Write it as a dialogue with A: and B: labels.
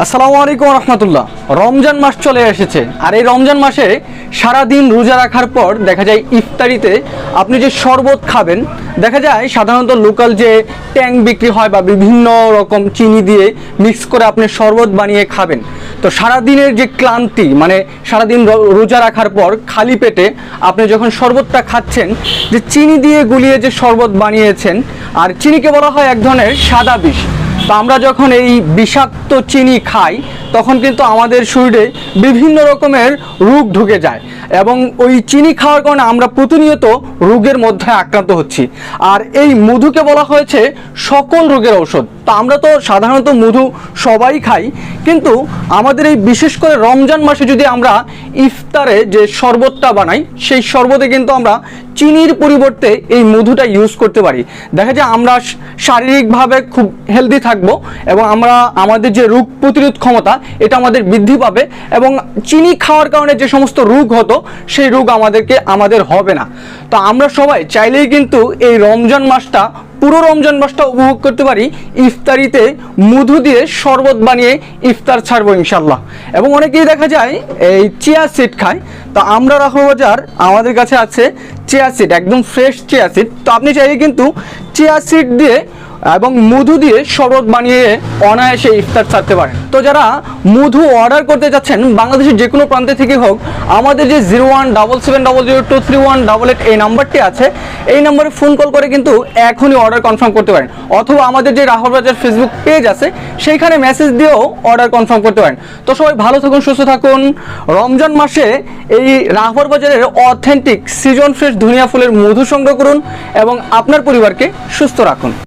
A: আসসালামু আলাইকুম রহমতুল্লাহ। রমজান মাস চলে এসেছে। আর এই রমজান মাসে সারা দিন রোজা রাখার পর দেখা যায় ইফতারিতে আপনি যে শরবত খাবেন, দেখা যায় সাধারণত লোকাল যে ট্যাং বিক্রি হয় বা বিভিন্ন রকম চিনি দিয়ে মিক্স করে আপনি শরবত বানিয়ে খাবেন। তো সারা দিনের যে ক্লান্তি মানে সারাদিন র- রোজা রাখার পর খালি পেটে আপনি যখন শরবতটা খাচ্ছেন, যে চিনি দিয়ে গুলিয়ে যে শরবত বানিয়েছেন, আর চিনিকে বলা হয় এক ধরনের সাদা বিষ। তো আমরা যখন এই বিষাক্ত চিনি খাই, তখন কিন্তু আমাদের শরীরে বিভিন্ন রকমের রোগ ঢুকে যায় এবং ওই চিনি খাওয়ার কারণে আমরা প্রতিনিয়ত রোগের মধ্যে আক্রান্ত হচ্ছি। আর এই মধুকে বলা হয়েছে সকল রোগের ঔষধ। তো আমরা তো সাধারণত মধু সবাই খাই, কিন্তু আমাদের এই বিশেষ করে রমজান মাসে যদি আমরা ইফতারে যে শরবতটা বানাই, সেই শরবতে কিন্তু আমরা চিনির পরিবর্তে এই মধুটা ইউজ করতে পারি। দেখা যায় আমরা শারীরিকভাবে খুব হেলদি থাকব এবং আমরা আমাদের যে রোগ প্রতিরোধ ক্ষমতা, এটা আমাদের বৃদ্ধি পাবে এবং চিনি খাওয়ার কারণে যে সমস্ত রোগ হতো, সেই রোগ আমাদেরকে, আমাদের হবে না। তো আমরা সবাই চাইলেই কিন্তু এই রমজান মাসটা, পুরো রমজান মাসটা উপভোগ করতে পারি। ইফতারিতে মধু দিয়ে শরবত বানিয়ে ইফতার ছাড়বো ইনশাল্লাহ এবং অনেকেই দেখা যায়, এই চিয়া সিট খায়। তো আমরা রাখো বাজার, আমাদের কাছে আছে চিয়া সিট একদম ফ্রেশ চিয়া সিট তো আপনি চাইলে কিন্তু চিয়া সিট দিয়ে এবং মধু দিয়ে শরবত বানিয়ে অনায়াসে ইফতার ছাড়তে পারেন। তো যারা মধু অর্ডার করতে যাচ্ছেন, বাংলাদেশের যে কোনো প্রান্তে থেকে হোক, আমাদের যে zero one double seven double zero two three one double eight এই নাম্বারটি আছে। এই নাম্বারে ফোন কল করে কিন্তু এখনই অর্ডার কনফার্ম করতে পারেন। অথবা আমাদের যে রাহুল বাজার ফেসবুক পেজ আছে, সেইখানে মেসেজ দিয়েও অর্ডার কনফার্ম করতে পারেন। তো সবাই ভালো থাকুন, সুস্থ থাকুন। রমজান মাসে এই রাহবর বাজারের অথেন্টিক সিজন ফ্রেশ ধনিয়া ফুলের মধু সংগ্রহ করুন এবং আপনার পরিবারকে সুস্থ রাখুন।